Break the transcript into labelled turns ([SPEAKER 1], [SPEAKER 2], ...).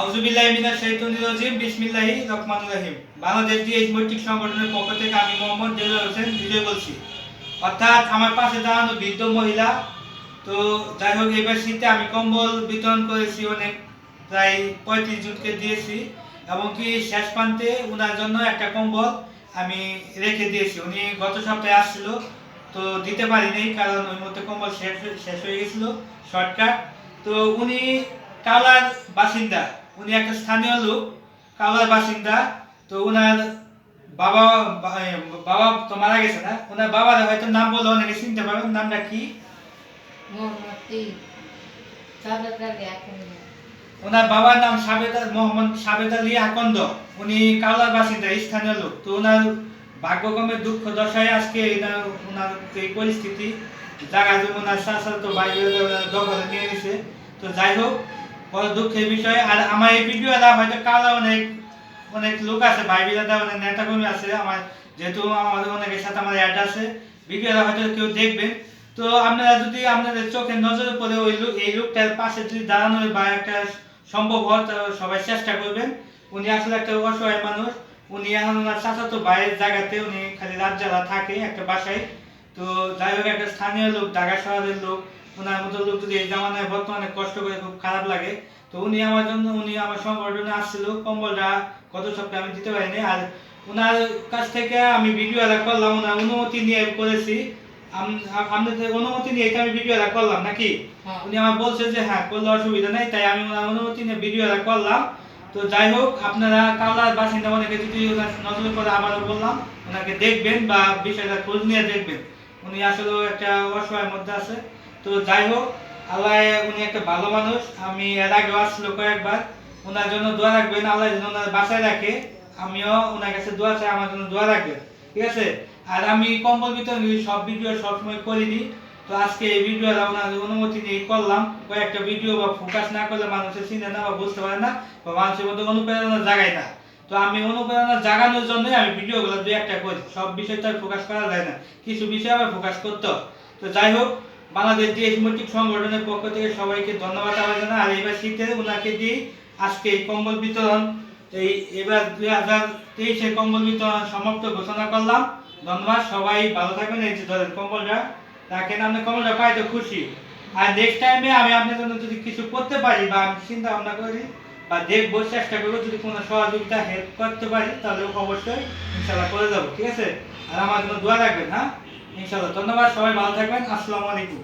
[SPEAKER 1] আউযুবিল্লাহি মিনাশ শাইতানির রাজিম, বিসমিল্লাহি রহমানির রহিম। বাংলাদেশ ডিএইচ মৈত্রিক সংগঠনের পক্ষ থেকে আমি মোহাম্মদ দেলোয়ার হোসেন বিজয় বলছি। অর্থাৎ আমার পাশে দাঁড়ানো বৃদ্ধ মহিলা, তো যাই হোক, এবার শীতে আমি কম্বল বিতরণ করেছি অনেক, প্রায় পঁয়ত্রিশ জনকে দিয়েছি, এবং কি শেষ প্রান্তে ওনার জন্য একটা কম্বল আমি রেখে দিয়েছি। উনি গত সপ্তাহে আসছিল, তো দিতে পারিনি, কারণ ওই মধ্যে কম্বল শেষ শেষ হয়ে গেছিল, শর্টকাট। তো উনি কালার বাসিন্দা। উনি একটা স্থানীয় লোক কালার বাসিন্দা। তো ওনার বাবা বাবা তো মারা গেছে না? ওনার বাবার হয়তো নাম বলে অনেকে চিনতে পারবেন। নামটা কি? ওনার বাবার নাম সাবেদ মোহাম্মদ সাবেদ আলী আকন্দ। উনি কালার বাসিন্দা স্থানীয় লোক। তো ওনার ভাগ্যক্রমে দুঃখ দশায় আজকে এনার ওনার এই পরিস্থিতি জায়গা ওনার শাসন তো বাইরে দখলে নিয়ে নিছে। তো যাই হোক বড় দুঃখের বিষয়। আর আমার এই ভিডিওটা হয়তো কালা অনেক অনেক লোক আছে ভাই বিলাদা অনেক নেতা কর্মী আছে, আমার যেহেতু আমাদের অনেকের সাথে আমার অ্যাড আছে, ভিডিওটা হয়তো কেউ দেখবেন। তো আপনারা যদি আপনাদের চোখের নজরে পড়ে ওই লোক, এই লোকটার পাশে যদি দাঁড়ানো বা একটা সম্ভব হয় তো সবাই চেষ্টা করবেন। উনি আসলে একটা অসহায় মানুষ। উনি এখন ওনার চাচাতো ভাইয়ের জায়গাতে উনি খালি রাত জ্বালা থাকে একটা বাসায়। তো যাই হোক, একটা স্থানীয় লোক, ঢাকা শহরের লোক ওনার মতো লোক যদি এই জামানায় বর্তমানে কষ্ট করে খুব খারাপ লাগে। তো উনি আমার জন্য উনি আমার সংগঠনে আসছিল কম্বলটা গত সপ্তাহে আমি দিতে পারিনি। আর ওনার কাছ থেকে আমি ভিডিও ভিডিওটা করলাম ওনার অনুমতি নিয়ে করেছি। আপনাদের অনুমতি নিয়ে আমি ভিডিওটা করলাম নাকি?
[SPEAKER 2] হ্যাঁ।
[SPEAKER 1] উনি আমার বলছে যে হ্যাঁ করলে অসুবিধা নেই। তাই আমি ওনার অনুমতি নিয়ে ভিডিও ভিডিওটা করলাম। তো যাই হোক আপনারা কালার বাসিন্দা অনেকে যদি নজরে করে আবারও বললাম ওনাকে দেখবেন বা বিষয়টা খোঁজ নিয়ে দেখবেন। উনি আসলে একটা অসহায়ের মধ্যে আছে। তো যাই হোক, আল্লাহ উনি একটা ভালো মানুষ। আমি এর আগে আসছিল কয়েকবার। ওনার জন্য দোয়া রাখবেন, আল্লাহ যেন ওনার বাসায় রাখে। আমিও ওনার কাছে দোয়া চাই, আমার জন্য দোয়া রাখবেন। ঠিক আছে? আর আমি কম্বল বিতরণ সব ভিডিও সবসময় করিনি। তো আজকে এই ভিডিওটা ওনার অনুমতি নিয়ে করলাম। কয়েকটা ভিডিও বা ফোকাস না করলে মানুষের চিনে না বা বুঝতে পারে না বা মানুষের মধ্যে অনুপ্রেরণা জাগায় না। তো আমি অনুপ্রেরণা জাগানোর জন্যই আমি ভিডিওগুলো দুই একটা করি। সব বিষয় তো ফোকাস করা যায় না। কিছু বিষয় আবার ফোকাস করতে তো যাই হোক বাংলাদেশ দেশমৈত্রিক সংগঠনের পক্ষ থেকে সবাইকে ধন্যবাদ আবার জানা আর এবার শীতে ওনাকে দিয়ে আজকে এই কম্বল বিতরণ, এই এবার দুই হাজার তেইশে কম্বল বিতরণ সমাপ্ত ঘোষণা করলাম। ধন্যবাদ, সবাই ভালো থাকবেন। এই যে ধরেন কম্বলটা, রাখেন আপনি কম্বলটা পাইতে খুশি। আর নেক্সট টাইমে আমি আপনার জন্য যদি কিছু করতে পারি বা আমি চিন্তা ভাবনা করি বা দেখব, চেষ্টা করব, যদি কোনো সহযোগিতা হেল্প করতে পারি, তাহলে অবশ্যই ইনশাল্লাহ করে যাব, ঠিক আছে? আর আমার জন্য দোয়া রাখবেন হ্যাঁ? ইনশাল্লাহ ধন্যবাদ সবাই ভালো থাকবেন। আসসালামু আলাইকুম।